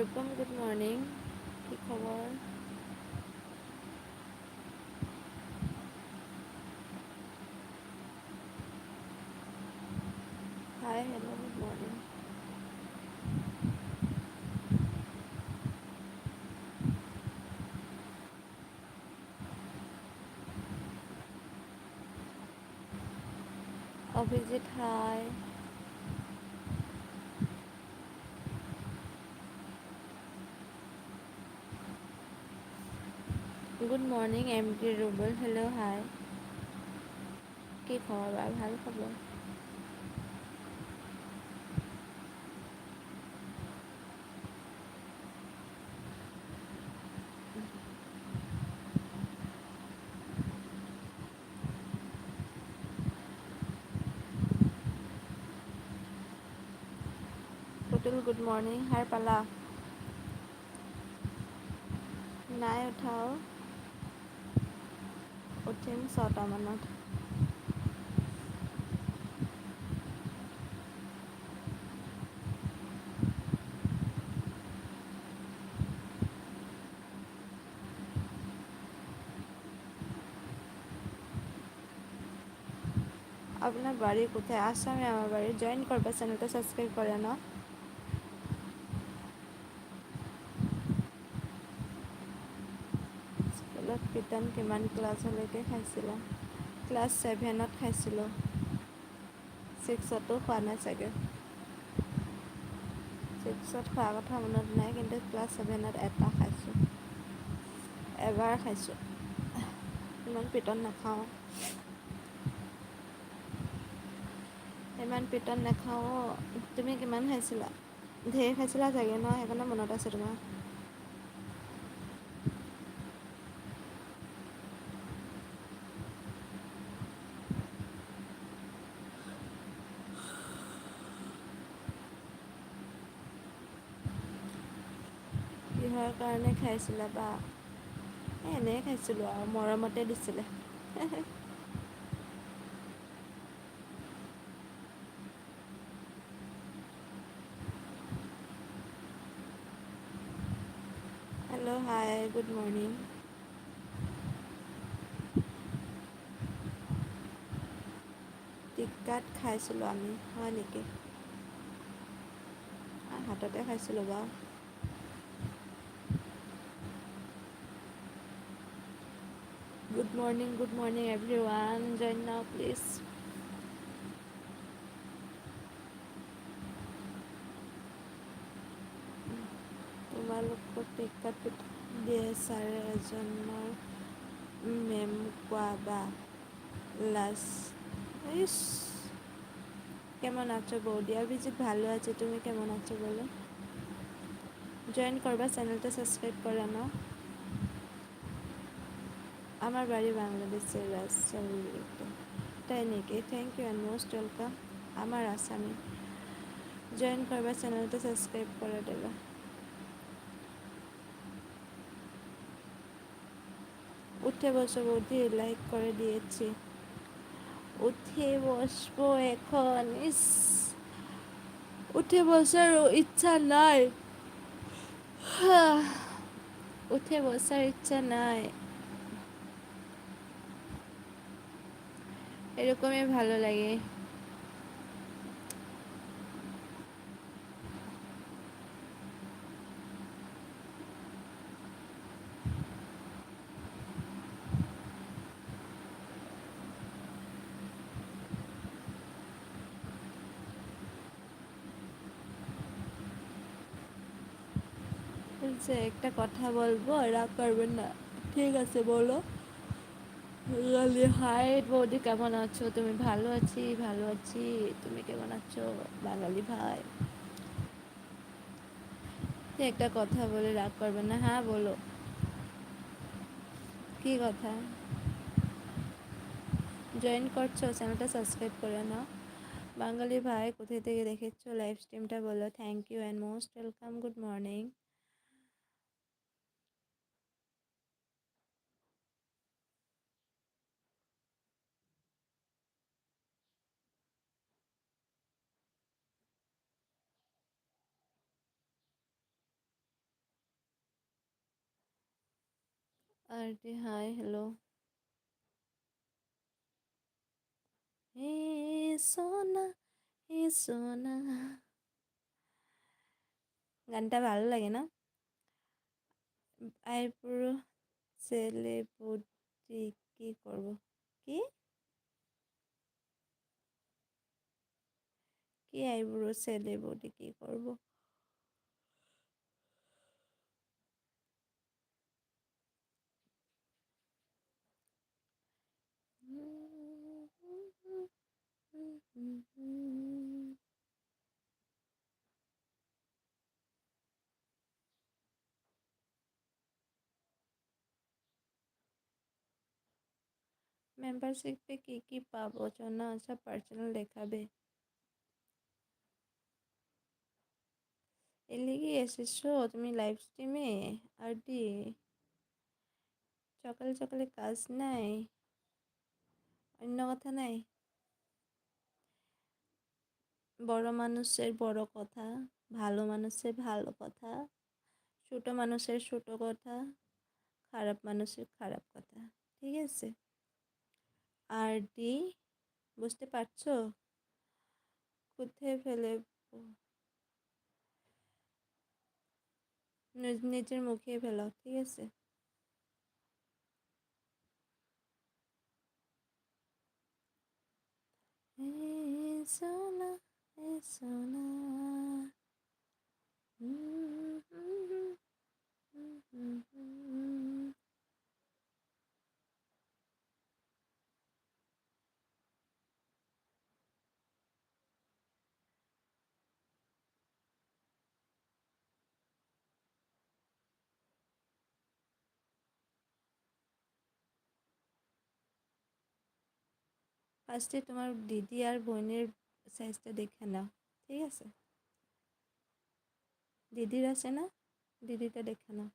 Rupam good morning কি খবর hi hello good morning Abhijit hi good morning M K Rubal hello' hi. কি খবৰ বাৰু ভালো খবৰ পুতুল গুড মৰ্ণিং সাৰ পালা নাই, উঠাও। উঠিম ছটামানত আপনার বাড়ি কোথায়? আসামে আমার বাড়ি। জয়েন করবা চ্যানেলটা সাবস্ক্রাইব করে না পিটন কিমান ক্লাছলৈকে খাইছিলা? ক্লাছ ছেভেনত খাইছিলোঁ। ছিক্সতো খোৱা নাই চাগে। ছিক্সত খোৱা কথা মনত নাই কিন্তু ক্লাছ ছেভেনত এটা খাইছোঁ। এবাৰ খাইছোঁ। ইমান পিটন নাখাওঁ। ইমান পিটন নাখাওঁ। তুমি কিমান খাইছিলা? ঢেৰ খাইছিলা চাগে ন? সেইকাৰণে মনত আছে তোমাৰ। কাৰণে খাইছিলা বা? এনেই খাইছিলোঁ আৰু মৰমতে দিছিলে। Hello' hi good morning. টিক্কাত খাইছিলোঁ আমি হয় নেকি? হাততে খাইছিলোঁ বাৰু। Morning good morning everyone join now please তোমালোকক টিক্কাত দিয়ে ছাৰে এজনৰ মেম কোৱা বা লাস ইস কেমন আছো বৌদি? অভিজিৎ ভালো আছে, তুমি কেমন আছো বলো? জয়েন করবা চ্যানেলটা সাবস্ক্রাইব করে নাও আমার বাড়ি বাংলাদেশের রাজশাহীতে তাই নাকি? Thank you and most welcome আমার আসামি। জয়েন করবা চ্যানেলটা সাবস্ক্রাইব করে দেবে। উঠে বসো বৌদি লাইক করে দিয়েছি। উঠে বসবো এখন, ইস। উঠে বসার ইচ্ছা নাই। উঠে বসার ইচ্ছা নাই। এরকমই ভালো লাগে। একটা কথা বলব রাগ করবেন না। ঠিক আছে বলো। বলি হাই বৌদি, কেমন আছো? তুমি ভালো আছি? ভালো আছি। তুমি কেমন আছো? বাঙালি ভাই। একটা কথা বলে রাগ করবে না হ্যাঁ বলো। কি কথা? জয়েন করছ? চ্যানেলটা সাবস্ক্রাইব করে নাও। বাঙালি ভাই, কোথায় থেকে দেখেছ? লাইভ স্ট্রিমটা বলো। Thank you and most welcome good morning Arti, hi, hello. হে সোনা হে সোনা। গানটা ভালো লাগে না? আইব্রো সেলেব্রিটি কি করব? কি? কি আইব্রো সেলেব্রিটি কি করব? মেম্বারশিপে কি কি পাবো? না আচ্ছা পার্সোনাল দেখাবে। এর লেগে এসেছ? তুমি লাইভ স্ট্রিমে আর ডি সকালে সকালে কাজ নাই? অন্য কথা নাই? বড় মানুষের বড় কথা, ভালো মানুষের ভালো কথা, ছোট মানুষের ছোট কথা, খারাপ মানুষের খারাপ কথা, ঠিক আছে? আর ডি, বুঝতে পারছ? কোথায় ফেলে নিজের মুখে ফেলো, ঠিক আছে? সোনা ফার্স্টে তোমার দিদি আর বোনের সাইজটা দেখে নাও ঠিক আছে? দিদির আছে না? দিদিটা দেখে নাও।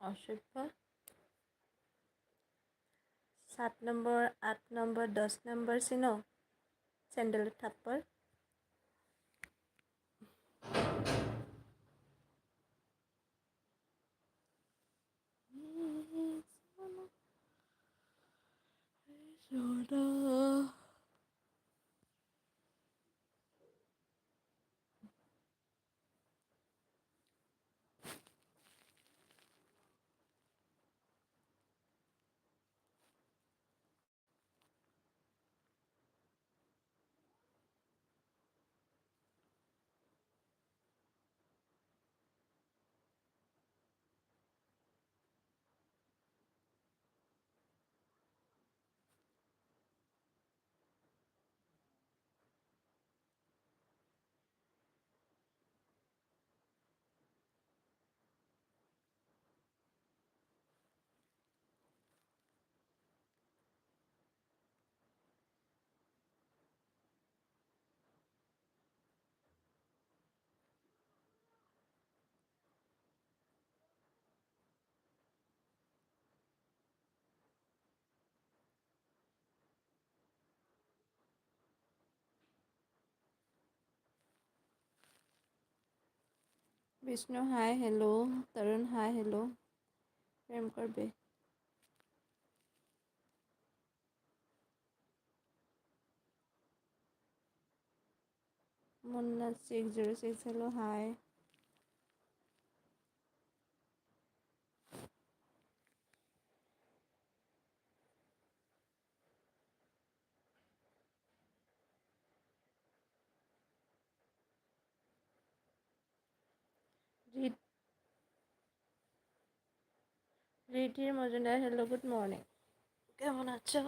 অসভ্য सात नम्बर आठ नम्बर दस नम्बर से नौ सैंडल थप्पड़। Bishnu hi hello Tarun hi hello প্রেম করবে Munna six zero six hello hi রিটির Majumdar hello good morning কেমন আছো?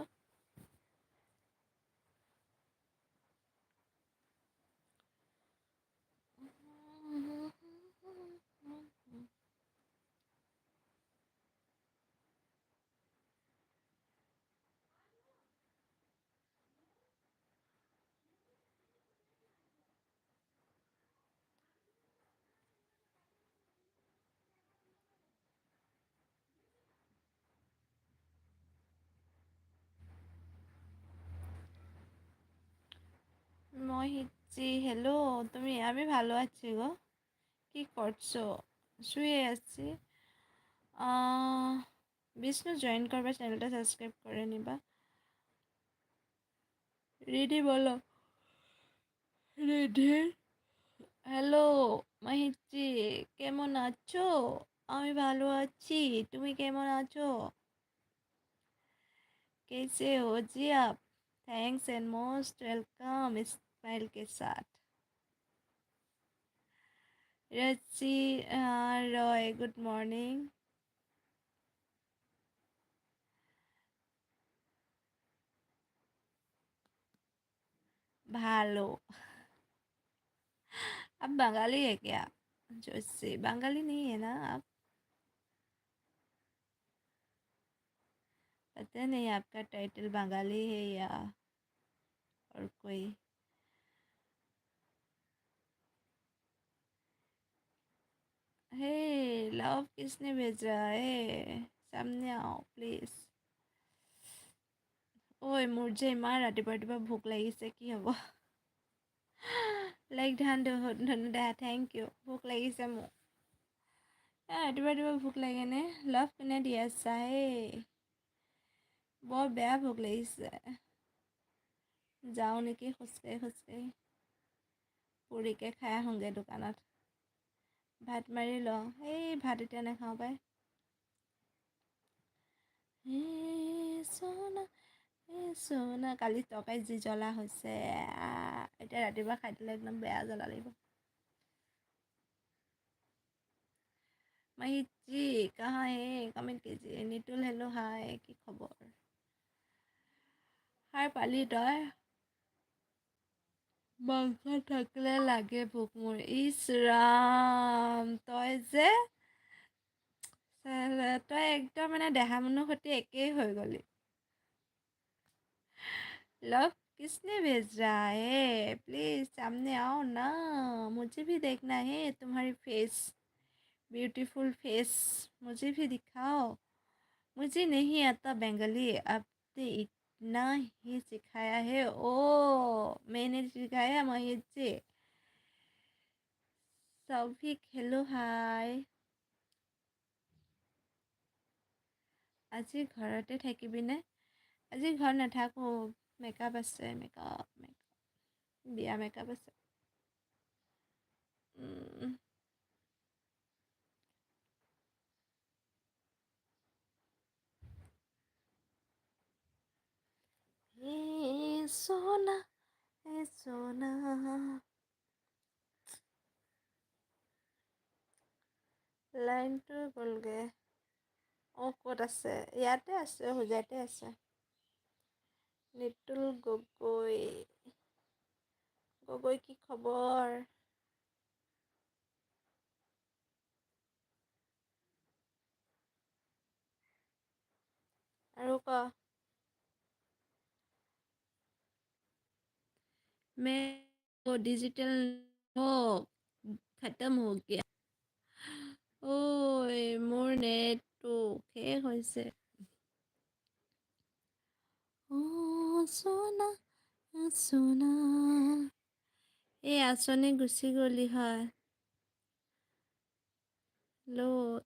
মহিজি হ্যালো তুমি আমি ভালো আছি গো কি করছো শুয়ে আছি আহ, বিষ্ণু জয়েন করবা চ্যানেলটা সাবস্ক্রাইব করে নিবা রেডি বলো রেডি হ্যালো মাহিজি কেমন আছো আমি ভালো আছি তুমি কেমন আছো कैसे हो जी आप thanks and most welcome smile के साथ। रची रॉय गुड मॉर्निंग भालो। आप बंगाली है क्या? जो से बंगाली नहीं है ना आप? पता नहीं आपका टाइटल बंगाली है या और कोई हे लव किसने भेजा है सामने आओ প্লিজ ঐ মোৰ যে ইমান ৰাতিপুৱা ৰাতিপুৱা ভোক লাগিছে কি হ'ব লাইক ধান ধন দা থেংক ইউ ভোক লাগিছে মোক এ, ৰাতিপুৱা ৰাতিপুৱা ভোক লাগেনে লভ কোনে দি আছা হে বৰ বেয়া ভোক লাগিছে যাওঁ নেকি খোজকাঢ়ি খোজকাঢ়ি পুৰিকে খাই আহোঁগৈ দোকানত ভাত মাৰি লওঁ। এই ভাত এতিয়া নাখাওঁ পাই। চোনা কালি তৰকাৰীত যি জ্বলা হৈছে। এতিয়া ৰাতিপুৱা খাই দিলে একদম বেয়া জ্বলা লাগিব। মাহী যি কাহ কমেণ্ট কেজি নিতুল হেল্ল' হাই কি খবৰ? সাৰ পালি তই? মাংস থাকিলে লাগে ভোক মোৰ ইচ ৰাম তই যে চালা, তই একদম মানে দেহা মানুহৰ সৈতে একেই হৈ গ'লি लव किसने भेज रहा है प्लीज सामने आओ ना मुझे भी देखना है तुम्हारी फेस ब्यूटीफुल फेस मुझे भी दिखाओ मुझे नहीं आता बंगाली आपने इतना ही सिखाया है ओ मैंने सिखाया महेश जी सभी हेलो हाय আজি ঘৰতে থাকিবিনে আজি ঘৰত নাথাকোঁ মেকআপ আছে মেকআপ মেকআপ বিয়া মেকআপ আছে সোনা হে সোনা লাইনটো গ'লগৈ। অঁ, ক'ত আছে? ইয়াতে আছে হোজাইতে আছে। নিতুল গগৈ। গগৈ কি খবৰ? আৰু ক? मैं वो डिजिटल हो खत्म हो गया ঐ মোৰ নেটটো শেষ হৈছে অঁ সোনা সোনা এই আঁচনি গুচি গ'লি হয় হেল্ল'